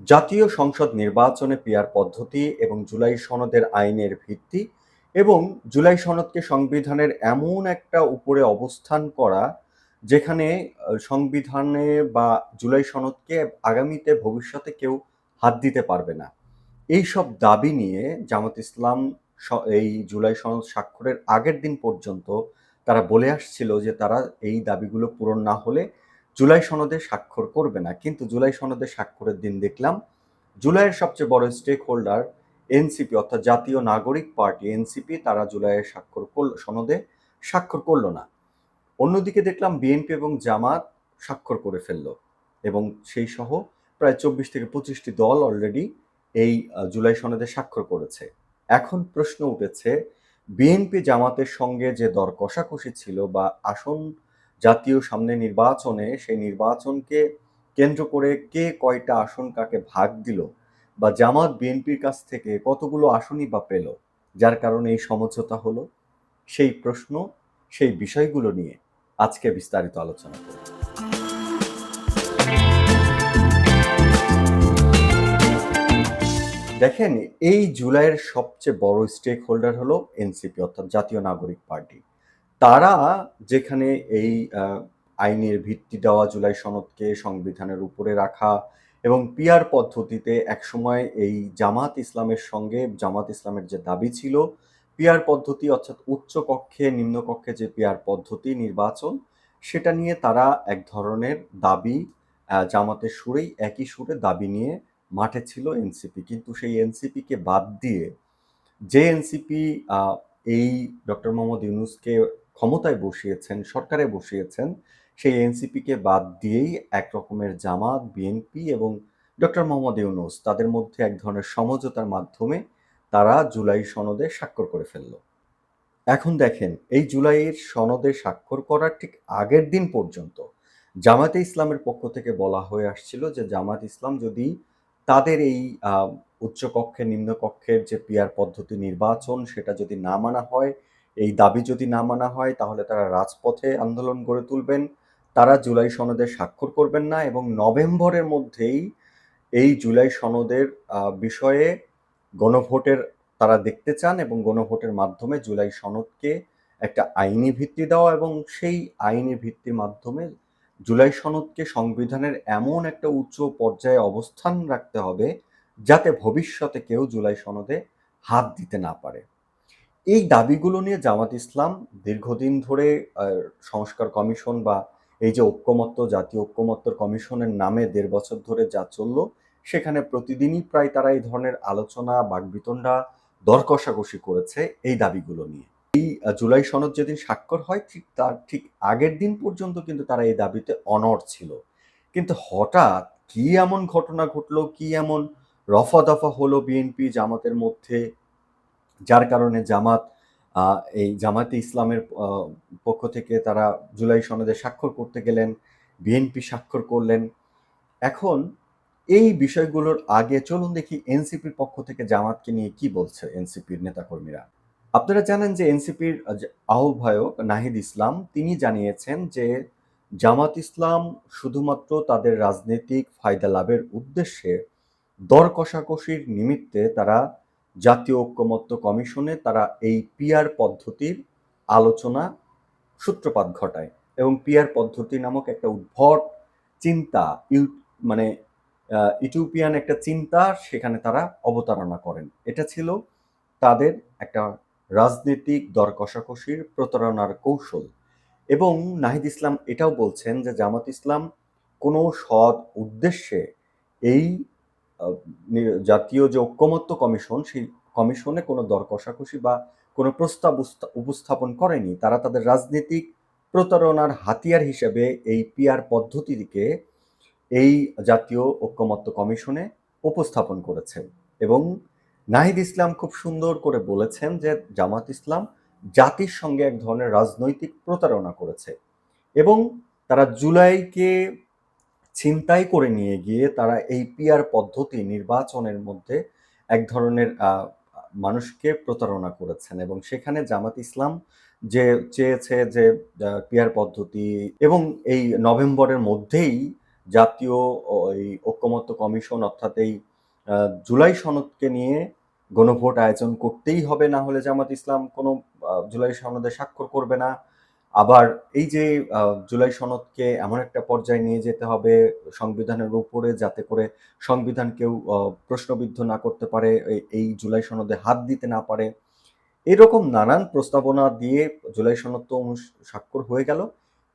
জাতীয় সংসদ নির্বাচনে পিয়ার পদ্ধতি এবং জুলাই সনদের আইনের ভিত্তি এবং জুলাই সনদকে সংবিধানের এমন একটা উপরে অবস্থান করা যেখানে সংবিধানে বা জুলাই সনদকে আগামীতে ভবিষ্যতে কেউ হাত দিতে পারবে না। এই সব দাবি নিয়ে জামাত ইসলাম এই জুলাই সনদ স্বাক্ষরের আগের দিন পর্যন্ত তারা বলে আসছিল যে তারা এই দাবিগুলো পূরণ না হলে জুলাই সনদে স্বাক্ষর করবে না, কিন্তু জুলাই সনদে স্বাক্ষরের দিন দেখলাম, জুলাইয়ের সবচেয়ে বড় স্টেক হোল্ডার এনসিপি অর্থাৎ জাতীয় নাগরিক পার্টি এনসিপি তারা জুলাইয়ের স্বাক্ষর করল, সনদে স্বাক্ষর করল না। অন্যদিকে দেখলাম বিএনপি এবং জামাত স্বাক্ষর করে ফেলল, এবং সেই সহ প্রায় চব্বিশ থেকে পঁচিশটি দল অলরেডি এই জুলাই সনদে স্বাক্ষর করেছে। এখন প্রশ্ন উঠেছে বিএনপি জামাতের সঙ্গে যে দর কষাকষি ছিল বা আসন জাতীয় সামনে নির্বাচনে সেই নির্বাচনকে কেন্দ্র করে কে কয়টা আসন কাকে ভাগ দিল বা জামাত বিএনপির কাছ থেকে কতগুলো আসনই বা পেল, যার কারণে এই সমঝোতা হলো? সেই প্রশ্ন, সেই বিষয়গুলো নিয়ে আজকে বিস্তারিত আলোচনা করব। দেখেন, এই জুলাইয়ের সবচেয়ে বড় স্টেক হোল্ডার হলো এনসিপি, অর্থাৎ জাতীয় নাগরিক পার্টি। তারা যেখানে এই আইনের ভিত্তি দেওয়া জুলাই সনদকে সংবিধানের উপরে রাখা এবং পিয়ার পদ্ধতিতে একসময় এই জামাত ইসলামের সঙ্গে, জামাত ইসলামের যে দাবি ছিল পিয়ার পদ্ধতি অর্থাৎ উচ্চ কক্ষে, নিম্ন কক্ষে যে পিয়ার পদ্ধতি নির্বাচন, সেটা নিয়ে তারা এক ধরনের দাবি জামাতের সুরেই একই সুরে দাবি নিয়ে মাঠে ছিল এনসিপি। কিন্তু সেই এনসিপিকে বাদ দিয়ে, যে এনসিপি এই ডক্টর মোহাম্মদ ইউনুসকে ক্ষমতায় বসিয়েছেন, সরকারে বসিয়েছেন, সেই এনসিপিকে বাদ দিয়েই এক রকমের জামাত, বিএনপি এবং ডক্টর মোহাম্মদ ইউনুস তাদের মধ্যে এক ধরনের সমঝোতার মাধ্যমে তারা জুলাই সনদে স্বাক্ষর করে ফেলল। এখন দেখেন, এই জুলাইয়ের সনদে স্বাক্ষর করার ঠিক আগের দিন পর্যন্ত জামাতে ইসলামের পক্ষ থেকে বলা হয়ে আসছিল যে জামাত ইসলাম যদি তাদের এই উচ্চকক্ষে, নিম্নকক্ষের যে পিয়ার পদ্ধতি নির্বাচন সেটা যদি না মানা হয় এই দাবি যদি না মানা হয়, তাহলে তারা রাজপথে আন্দোলন গড়ে তুলবেন। তারা জুলাই সনদে স্বাক্ষর করবেন না এবং নভেম্বরের মধ্যেই এই জুলাই সনদের বিষয়ে গণভোটের তারা দেখতে চান এবং গণভোটের মাধ্যমে জুলাই সনদকে একটা আইনি ভিত্তি দেওয়া এবং সেই আইনি ভিত্তির মাধ্যমে জুলাই সনদকে সংবিধানের এমন একটা উচ্চ পর্যায়ে অবস্থান রাখতে হবে যাতে ভবিষ্যতে কেউ জুলাই সনদে হাত দিতে না পারে। এই দাবিগুলো নিয়ে জামাত ইসলাম দীর্ঘদিন ধরে সংস্কার কমিশন বা এই যে ঐক্যমত্য, জাতীয় ঐক্যমত্য কমিশনের নামে দেড় বছর ধরে যা চলল, সেখানে প্রতিদিনই প্রায় তারা এই ধরনের আলোচনা বাগবিতণ্ডা দর কষাকষি করেছে এই দাবিগুলো নিয়ে। এই জুলাই সনদ যেদিন স্বাক্ষর হয়, ঠিক তার ঠিক আগের দিন পর্যন্ত কিন্তু তারা এই দাবিতে অনড় ছিল। কিন্তু হঠাৎ কি এমন ঘটনা ঘটলো, কি এমন রফা দফা হলো বিএনপি জামাতের মধ্যে যার কারণে জামাত এই জামাতে ইসলামের পক্ষ থেকে তারা জুলাই সনদে স্বাক্ষর করতে গেলেন, বিএনপি স্বাক্ষর করলেন। এখন এই বিষয়গুলোর আগে চলুন দেখি এনসিপির পক্ষ থেকে জামাতকে নিয়ে কি বলছে এনসিপির নেতাকর্মীরা। আপনারা জানেন যে এনসিপির আহ্বায়ক নাহিদ ইসলাম, তিনি জানিয়েছেন যে জামাত ইসলাম শুধুমাত্র তাদের রাজনৈতিক ফায়দা লাভের উদ্দেশ্যে দর কষাকষির নিমিত্তে তারা জাতীয় ঐক্যমত্য কমিশনে তারা এই পিয়ার পদ্ধতির আলোচনা সূত্রপাত ঘটায় এবং পিয়ার পদ্ধতি নামক একটা উদ্ভট চিন্তা ইউ- মানে আহ, ইউটোপিয়ান একটা চিন্তা সেখানে তারা অবতারণা করেন। এটা ছিল তাদের একটা রাজনৈতিক দর কষাকষির প্রতারণার কৌশল। এবং নাহিদ ইসলাম এটাও বলছেন যে জামাত ইসলাম কোনো সৎ উদ্দেশ্যে এই জাতীয় যে ঐক্যমত্য কমিশন, সেই কমিশনে কোনো দর কষাকষি বা কোনো প্রস্তাব উপস্থাপন করেনি। তারা তাদের রাজনৈতিক প্রতারণার হাতিয়ার হিসেবে এই পিয়ার পদ্ধতিকে এই জাতীয় ঐক্যমত্য কমিশনে উপস্থাপন করেছে। এবং নাহিদ ইসলাম খুব সুন্দর করে বলেছেন যে জামাত ইসলাম জাতির সঙ্গে এক ধরনের রাজনৈতিক প্রতারণা করেছে। এবং তারা জুলাইকে ছিনতাই করে নিয়ে গিয়ে তারা এই পিয়ার পদ্ধতি নির্বাচনের মধ্যে এক ধরনের মানুষকে প্রতারণা করেছেন এবং সেখানে জামাত ইসলাম যে চেয়েছে যে পিয়ার পদ্ধতি এবং এই নভেম্বরের মধ্যেই জাতীয় ওই ঐক্যমত্য কমিশন অর্থাৎ এই জুলাই সনদকে নিয়ে গণভোট আয়োজন করতেই হবে না হলে জামাত ইসলাম কোনো জুলাই সনদে স্বাক্ষর করবে না। আবার এই যে জুলাই সনদকে এমন একটা পর্যায়ে নিয়ে যেতে হবে সংবিধানের উপরে যাতে করে সংবিধান কেউ প্রশ্নবিদ্ধ না করতে পারে এই- জুলাই সনদে হাত দিতে না পারে। এরকম নানান প্রস্তাবনা দিয়ে জুলাই সনদ তো স্বাক্ষর হয়ে গেল।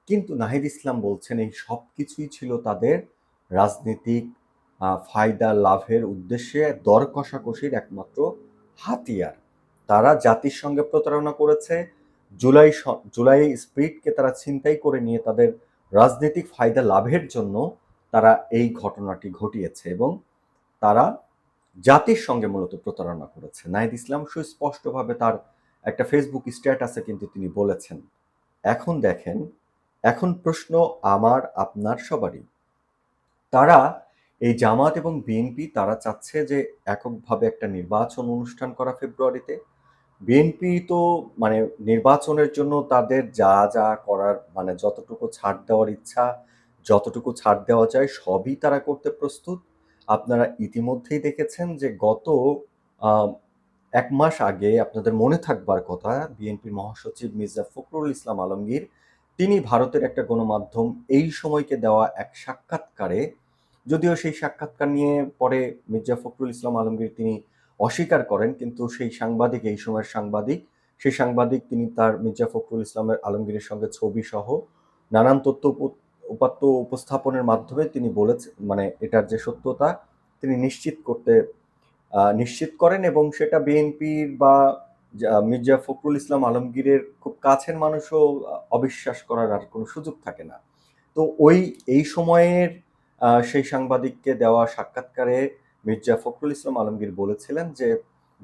কিন্তু নাহিদ ইসলাম বলছেন এই সব কিছুই ছিল তাদের রাজনীতিক ফায়দা, লাভের উদ্দেশ্যে দর কষাকষির একমাত্র হাতিয়ার। তারা জাতির সঙ্গে প্রতারণা করেছে জুলাই জুলাই স্পিরিটকে তারা ছিনতাই করে নিয়ে তাদের রাজনৈতিক ফায়দা লাভের জন্য তারা এই ঘটনাটি ঘটিয়েছে এবং তারা জাতির সঙ্গে মূলত প্রতারণা করেছে। নাহিদ ইসলাম সুস্পষ্টভাবে তার একটা ফেসবুক স্ট্যাটাসে কিন্তু তিনি বলেছেন, এখন দেখেন, এখন প্রশ্ন আমার, আপনার সবারই। তারা, এই জামাত এবং বিএনপি তারা চাচ্ছে যে এককভাবে একটা নির্বাচন অনুষ্ঠান করা ফেব্রুয়ারিতে। বিএনপি তো মানে নির্বাচনের জন্য তাদের যা যা করার মানে যতটুকু ছাড় দেওয়ার ইচ্ছা, যতটুকু ছাড় দেওয়া যায়, সবই তারা করতে প্রস্তুত। আপনারা ইতিমধ্যেই দেখেছেন যে গত এক মাস আগে আপনাদের মনে থাকবার কথা, বিএনপির মহাসচিব মির্জা ফখরুল ইসলাম আলমগীর, তিনি ভারতের একটা গণমাধ্যম, এই সময়কে দেওয়া এক সাক্ষাৎকারে, যদিও সেই সাক্ষাৎকার নিয়ে পরে মির্জা ফখরুল ইসলাম আলমগীর তিনি অস্বীকার করেন, কিন্তু সেই সাংবাদিক, এই সময়ের সাংবাদিক, সেই সাংবাদিক তিনি তার মির্জা ফখরুল ইসলামের আলমগীরের সঙ্গে ছবি সহ নানান তথ্য উপ- উপাত্ত উপস্থাপনের মাধ্যমে তিনি বলেছেন মানে এটার যে সত্যতা, তিনি নিশ্চিত করতে নিশ্চিত করেন এবং সেটা বিএনপির বা মির্জা ফখরুল ইসলাম আলমগীরের খুব কাছের মানুষও অবিশ্বাস করার আর কোনো সুযোগ থাকে না। তো ওই, এই সময়ের সেই সাংবাদিককে দেওয়া সাক্ষাৎকারে মির্জা ফখরুল ইসলাম আলমগীর বলেছিলেন যে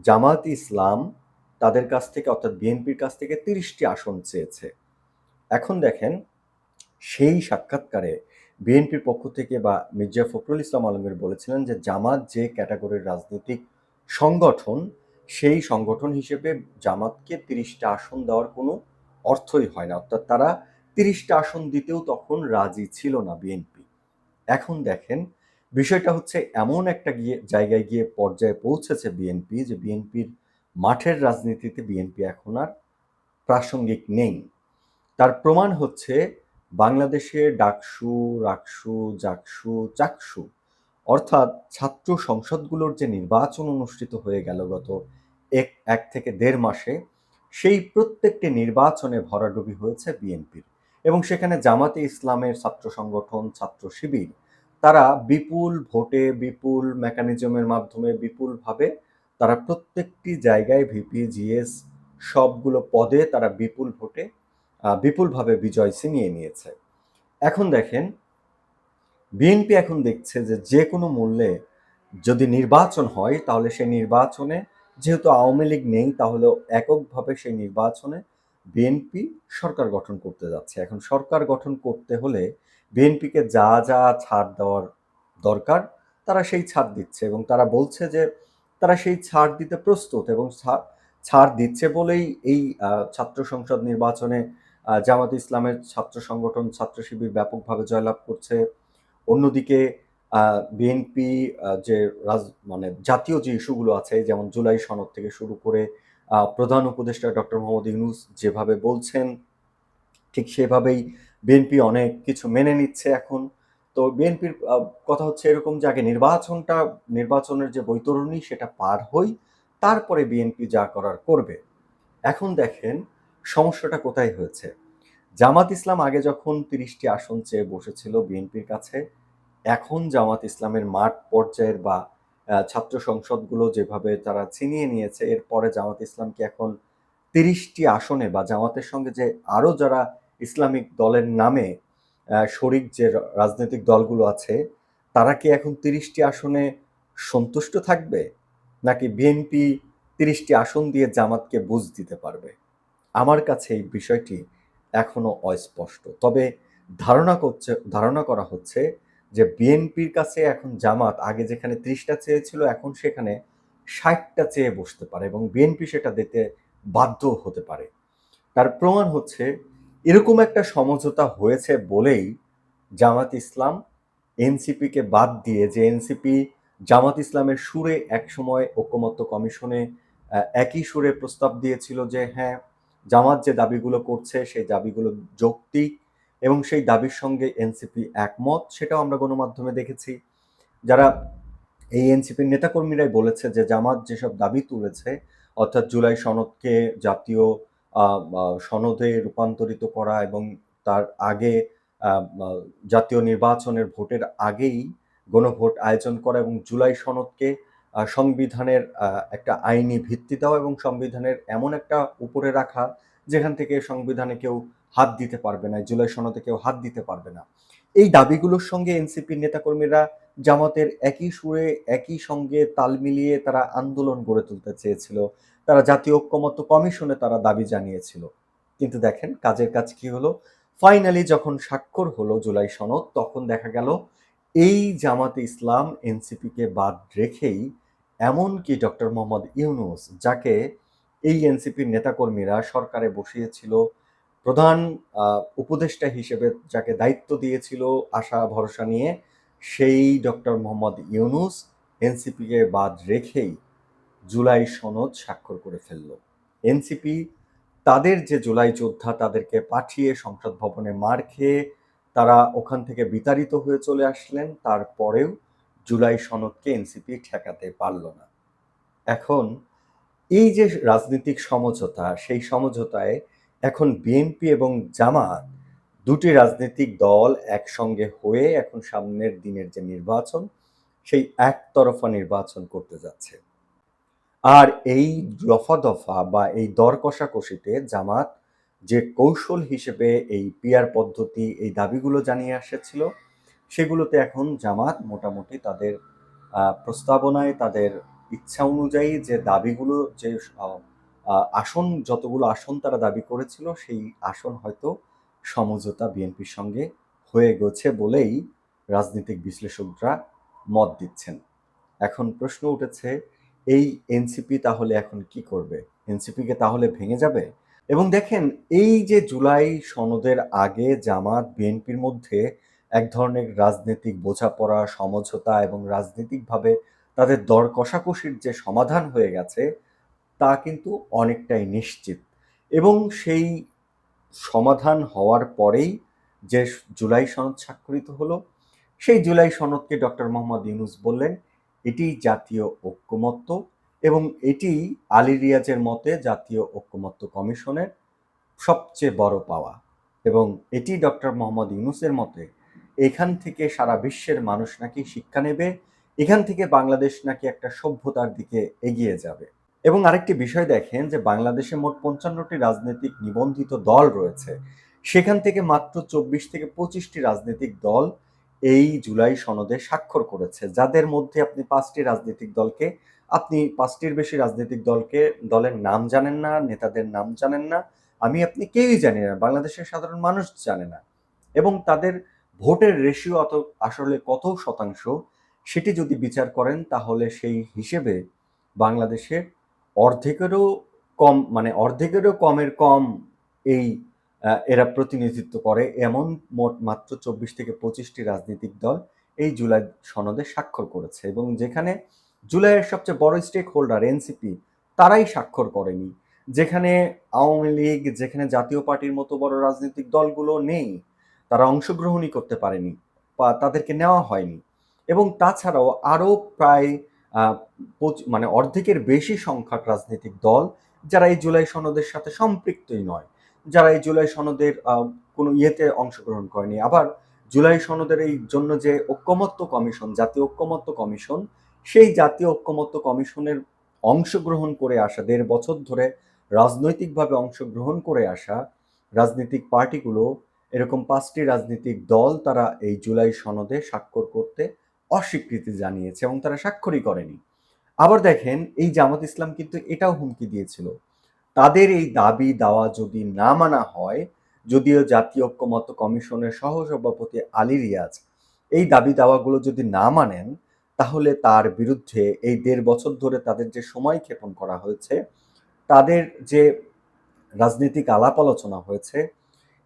জামাত ইসলাম তাদের কাছ থেকে, অর্থাৎ বিএনপির কাছ থেকে তিরিশটি আসন চেয়েছে। এখন দেখেন, সেই সাক্ষাৎকারে বিএনপির পক্ষ থেকে বা মির্জা ফখরুল ইসলাম আলমগীর বলেছিলেন যে জামাত যে ক্যাটাগরির রাজনৈতিক সংগঠন, সেই সংগঠন হিসেবে জামাতকে তিরিশটা আসন দেওয়ার কোনো অর্থই হয় না। অর্থাৎ তারা তিরিশটা আসন দিতেও তখন রাজি ছিল না বিএনপি। এখন দেখেন বিষয়টা হচ্ছে এমন একটা গিয়ে, জায়গায় গিয়ে পর্যায়ে পৌঁছেছে বিএনপি যে বিএনপির মাঠের রাজনীতিতে বিএনপি এখন আর প্রাসঙ্গিক নেই। তার প্রমাণ হচ্ছে বাংলাদেশে ডাকসু, রাকসু, জাকসু, চাকসু অর্থাৎ ছাত্র সংসদগুলোর যে নির্বাচন অনুষ্ঠিত হয়ে গেল গত এক এক থেকে দেড় মাসে, সেই প্রত্যেকটি নির্বাচনে ভরাডুবি হয়েছে বিএনপির এবং সেখানে জামাতে ইসলামের ছাত্র সংগঠন, ছাত্র শিবির তারা বিপুল ভোটে, বিপুল মেকানিজমের মাধ্যমে, বিপুলভাবে তারা প্রত্যেকটি জায়গায় ভিপি জিএস সবগুলো পদে তারা বিপুল ভোটে বিপুলভাবে বিজয় ছিনিয়ে নিয়েছে। এখন দেখেন বিএনপি এখন দেখছে যে যে কোনো মূল্যে যদি নির্বাচন হয়, তাহলে সেই নির্বাচনে যেহেতু আওয়ামী লীগ নেই, তাহলে এককভাবে সেই নির্বাচনে বিএনপি সরকার গঠন করতে যাচ্ছে। এখন সরকার গঠন করতে হলে বিএনপিকে যা যা ছাড় দেওয়ার দরকার, তারা সেই ছাড় দিচ্ছে এবং তারা বলছে যে তারা সেই ছাড় দিতে প্রস্তুত এবং ছাড় দিচ্ছে বলেই এই ছাত্র সংসদ নির্বাচনে জামাত ইসলামের ছাত্র সংগঠন ছাত্র শিবির ব্যাপকভাবে জয়লাভ করছে। অন্যদিকে বিএনপি যে রাজ মানে জাতীয় যে ইস্যুগুলো আছে, যেমন জুলাই সনদ থেকে শুরু করে প্রধান উপদেষ্টা ডক্টর মোহাম্মদ ইউনুস যেভাবে বলছেন, ঠিক সেভাবেই বিএনপি অনেক কিছু মেনে নিচ্ছে এখন। তো বিএনপির কথা হচ্ছে এরকম যে আগে নির্বাচনটা, নির্বাচনের যে বৈতরণী সেটা পার হই, তারপরে বিএনপি যা করার করবে। এখন দেখেন সমস্যাটা কোথায় হয়েছে। জামাত ইসলাম আগে যখন তিরিশটি আসন চেয়ে বসেছিল বিএনপির কাছে, এখন জামাত ইসলামের মাঠ পর্যায়ের বা ছাত্র সংসদগুলো যেভাবে তারা ছিনিয়ে নিয়েছে, এরপরে জামাত ইসলামকে এখন তিরিশটি আসনে বা জামাতের সঙ্গে যে আরও যারা ইসলামিক দলের নামে শরিক যে রাজনৈতিক দলগুলো আছে, তারা কি এখন তিরিশটি আসনে সন্তুষ্ট থাকবে? নাকি বিএনপি তিরিশটি আসন দিয়ে জামাতকে বুঝ দিতে পারবে? আমার কাছে এই বিষয়টি এখনও অস্পষ্ট। তবে ধারণা করছে, ধারণা করা হচ্ছে যে বিএনপির কাছে এখন জামাত আগে যেখানে ত্রিশটা চেয়েছিল, এখন সেখানে ষাটটা চেয়ে বসতে পারে এবং বিএনপি সেটা দিতে বাধ্য হতে পারে। তার প্রমাণ হচ্ছে এরকম একটা সমঝোতা হয়েছে বলেই জামাত ইসলাম এনসিপিকে বাদ দিয়ে যে এনসিপি জামাত ইসলামের সুরে একসময় ঐক্যমত্য কমিশনে একই সুরে প্রস্তাব দিয়েছিল যে হ্যাঁ জামাত যে দাবিগুলো করছে সেই দাবিগুলো যৌক্তিক এবং সেই দাবির সঙ্গে এনসিপি একমত। সেটাও আমরা গণমাধ্যমে দেখেছি। যারা এই এনসিপির নেতাকর্মীরাই বলেছে যে, জামাত যেসব দাবি তুলেছে, অর্থাৎ জুলাই সনদকে জাতীয় সনদে রূপান্তরিত করা এবং তার আগে জাতীয় নির্বাচনের ভোটের আগেই গণভোট আয়োজন করা এবং জুলাই সনদকে সংবিধানের একটা আইনি ভিত্তি দেওয়া এবং সংবিধানের এমন একটা উপরে রাখা যেখান থেকে সংবিধানে কেউ হাত দিতে পারবে না, জুলাই সনদে কেউ হাত দিতে পারবে না। এই দাবিগুলোর সঙ্গে এনসিপির নেতাকর্মীরা জামাতের একই সুরে, একই সঙ্গে তাল মিলিয়ে তারা আন্দোলন গড়ে তুলতে চেয়েছিল। তারা জাতীয় ঐক্যমত্য কমিশনে তারা দাবি জানিয়েছিল। কিন্তু দেখেন কাজের কাজ কি হলো? ফাইনালি যখন স্বাক্ষর হলো জুলাই সনদ, তখন দেখা গেল এই জামাতে ইসলাম এনসিপিকে বাদ রেখেই এমনকি ডক্টর মোহাম্মদ ইউনুস, যাকে এই এনসিপির নেতাকর্মীরা সরকারে বসিয়েছিল, প্রধান উপদেষ্টা হিসেবে যাকে দায়িত্ব দিয়েছিল আশা, ভরসা নিয়ে, সেই ডক্টর মোহাম্মদ ইউনুস এনসিপিকে বাদ রেখেই জুলাই সনদ স্বাক্ষর করে ফেলল। এনসিপি তাদের যে জুলাই যোদ্ধা তাদেরকে পাঠিয়ে সংসদ ভবনে মার খেয়ে তারা ওখান থেকে বিতাড়িত হয়ে চলে আসলেন, তারপরেও জুলাই সনদকে এনসিপি ঠেকাতে পারল না। এখন এই যে রাজনৈতিক সমঝোতা, সেই সমঝোতায় এখন বিএনপি এবং জামাত দুটি রাজনৈতিক দল একসঙ্গে হয়ে এখন সামনের দিনের যে নির্বাচন, সেই একতরফা নির্বাচন করতে যাচ্ছে। আর এই দফা দফা বা এই দর কষাকষিতে জামাত যে কৌশল হিসেবে এই পিয়ার পদ্ধতি, এই দাবিগুলো জানিয়ে এসেছিল, সেগুলোতে এখন জামাত মোটামুটি তাদের প্রস্তাবনায় তাদের ইচ্ছা অনুযায়ী যে দাবিগুলো, যে আসন, যতগুলো আসন তারা দাবি করেছিল, সেই আসন হয়তো সমঝোতা বিএনপির সঙ্গে হয়ে গেছে বলেই রাজনৈতিক বিশ্লেষকরা মত দিচ্ছেন। এখন প্রশ্ন উঠেছে এই এনসিপি তাহলে এখন কি করবে? এনসিপিকে তাহলে ভেঙে যাবে? এবং দেখেন, এই যে জুলাই সনদের আগে জামাত, বিএনপির মধ্যে এক ধরনের রাজনৈতিক বোঝাপড়া, সমঝোতা এবং রাজনৈতিকভাবে তাদের দর কষাকষির যে সমাধান হয়ে গেছে, তা কিন্তু অনেকটাই নিশ্চিত। এবং সেই সমাধান হওয়ার পরেই যে জুলাই সনদ স্বাক্ষরিত হলো, সেই জুলাই সনদকে ডক্টর মোহাম্মদ ইউনুস বললেন এটি জাতীয় ঐক্যমত্য এবং এটি আলী রিয়াজের মতে জাতীয় ঐক্যমত্য কমিশনের সবচেয়ে বড় পাওয়া এবং এটি ডক্টর মোহাম্মদ ইউনুসের মতে এখান থেকে সারা বিশ্বের মানুষ নাকি শিক্ষা নেবে, এখান থেকে বাংলাদেশ নাকি একটা সভ্যতার দিকে এগিয়ে যাবে। এবং আরেকটি বিষয় দেখেন যে বাংলাদেশে মোট পঞ্চান্নটি রাজনৈতিক নিবন্ধিত দল রয়েছে। সেখান থেকে মাত্র চব্বিশ থেকে পঁচিশটি রাজনৈতিক দল এই জুলাই সনদে স্বাক্ষর করেছে। যাদের মধ্যে আপনি পাঁচটি রাজনৈতিক দলকে, আপনি পাঁচটির বেশি রাজনৈতিক দলকে, দলের নাম জানেন না, নেতাদের নাম জানেন না, আমি, আপনি কেউই জানি না, বাংলাদেশের সাধারণ মানুষ জানে না। এবং তাদের ভোটের রেশিও অত, আসলে কত শতাংশ, সেটি যদি বিচার করেন, তাহলে সেই হিসেবে বাংলাদেশের অর্ধেকেরও কম মানে অর্ধেকেরও কমের কম এই এরা প্রতিনিধিত্ব করে এমন মোট মাত্র চব্বিশ থেকে পঁচিশটি রাজনৈতিক দল এই জুলাই সনদে স্বাক্ষর করেছে এবং যেখানে জুলাইয়ের সবচেয়ে বড় স্টেক হোল্ডার এনসিপি তারাই স্বাক্ষর করেনি। যেখানে আওয়ামী লীগ, যেখানে জাতীয় পার্টির মতো বড় রাজনৈতিক দলগুলো নেই, তারা অংশগ্রহণই করতে পারেনি বা তাদেরকে নেওয়া হয়নি। এবং তাছাড়াও আরও প্রায় মানে অর্ধেকের বেশি সংখ্যক রাজনৈতিক দল যারা এই জুলাই সনদের সাথে সম্পৃক্তই নয় যারা এই জুলাই সনদের কোনো ইয়েতে অংশগ্রহণ করেনি। আবার জুলাই সনদের এই জন্য যে ঐক্যমত্য কমিশন, জাতীয় ঐক্যমত্য কমিশন, সেই জাতীয় ঐক্যমত্য কমিশনের অংশগ্রহণ করে আসা, দেড় বছর ধরে রাজনৈতিকভাবে অংশগ্রহণ করে আসা রাজনৈতিক পার্টিগুলো, এরকম পাঁচটি রাজনৈতিক দল তারা এই জুলাই সনদে স্বাক্ষর করতে অস্বীকৃতি জানিয়েছে এবং তারা স্বাক্ষরই করেনি। আবার দেখেন, এই জামাত ইসলাম কিন্তু এটাও হুমকি দিয়েছিল। তাদের এই দাবি দাওয়া যদি না মানা হয়, যদিও জাতীয় ঐক্যমত্য কমিশনের সহসভাপতি আলী রিয়াজ এই দাবি দাওয়াগুলো যদি না মানেন, তাহলে তার বিরুদ্ধে এই দেড় বছর ধরে তাদের যে সময় ক্ষেপণ করা হয়েছে, তাদের যে রাজনৈতিক আলাপ আলোচনা হয়েছে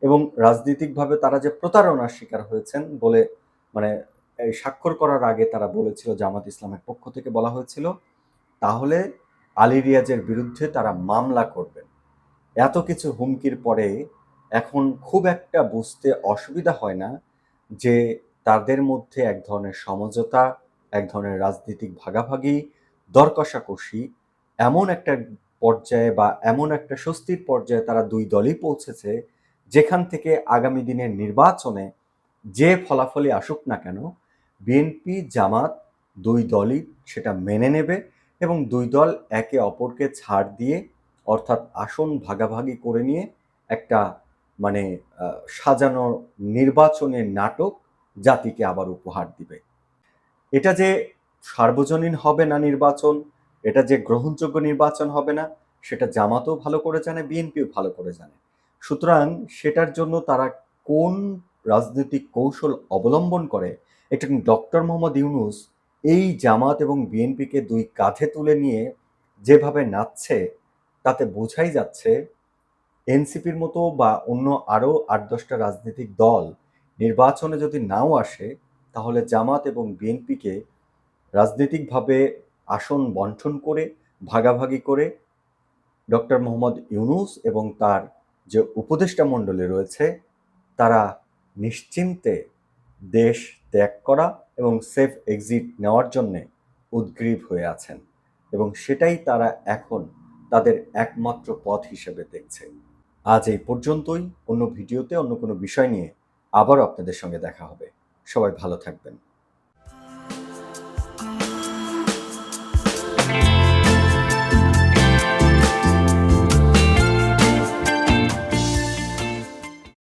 এবং রাজনৈতিকভাবে তারা যে প্রতারণার শিকার হয়েছেন বলে মানে এই স্বাক্ষর করার আগে তারা বলেছিল জামাত ইসলামের পক্ষ থেকে বলা হয়েছিল, তাহলে আলী রিয়াজের বিরুদ্ধে তারা মামলা করবেন। এত কিছু হুমকির পরে এখন খুব একটা বুঝতে অসুবিধা হয় না যে তাদের মধ্যে এক ধরনের সমঝোতা, এক ধরনের রাজনৈতিক ভাগাভাগি দর কষাকষি এমন একটা পর্যায়ে বা এমন একটা স্বস্তির পর্যায়ে তারা দুই দলই পৌঁছেছে যেখান থেকে আগামী দিনের নির্বাচনে যে ফলাফলই আসুক না কেন, বিএনপি, জামাত দুই দলই সেটা মেনে নেবে এবং দুই দল একে অপরকে ছাড় দিয়ে, অর্থাৎ আসন ভাগাভাগি করে নিয়ে একটা মানে সাজানো নির্বাচনের নাটক জাতিকে আবার উপহার দিবে। এটা যে সার্বজনীন হবে না নির্বাচন, এটা যে গ্রহণযোগ্য নির্বাচন হবে না, সেটা জামাতও ভালো করে জানে, বিএনপিও ভালো করে জানে। সুতরাং সেটার জন্য তারা কোন রাজনৈতিক কৌশল অবলম্বন করে, এটা ডক্টর মোহাম্মদ ইউনুস এই জামাত এবং বিএনপিকে দুই কাঁধে তুলে নিয়ে যেভাবে নাচছে, তাতে বোঝাই যাচ্ছে এনসিপির মতো বা অন্য আরও আট দশটা রাজনৈতিক দল নির্বাচনে যদি নাও আসে, তাহলে জামাত এবং বিএনপিকে রাজনৈতিকভাবে আসন বন্টন করে, ভাগাভাগি করে ডক্টর মোহাম্মদ ইউনুস এবং তার যে উপদেষ্টা মণ্ডলী রয়েছে, তারা নিশ্চিন্তে দেশ ত্যাগ করা এবং সেফ এক্সিট নেওয়ার জন্যে উদ্গ্রীব হয়ে আছেন এবং সেটাই তারা এখন তাদের একমাত্র পথ হিসেবে দেখছে। আজ এই পর্যন্তই। অন্য ভিডিওতে অন্য কোনো বিষয় নিয়ে আবার আপনাদের সঙ্গে দেখা হবে। সবাই ভালো থাকবেন।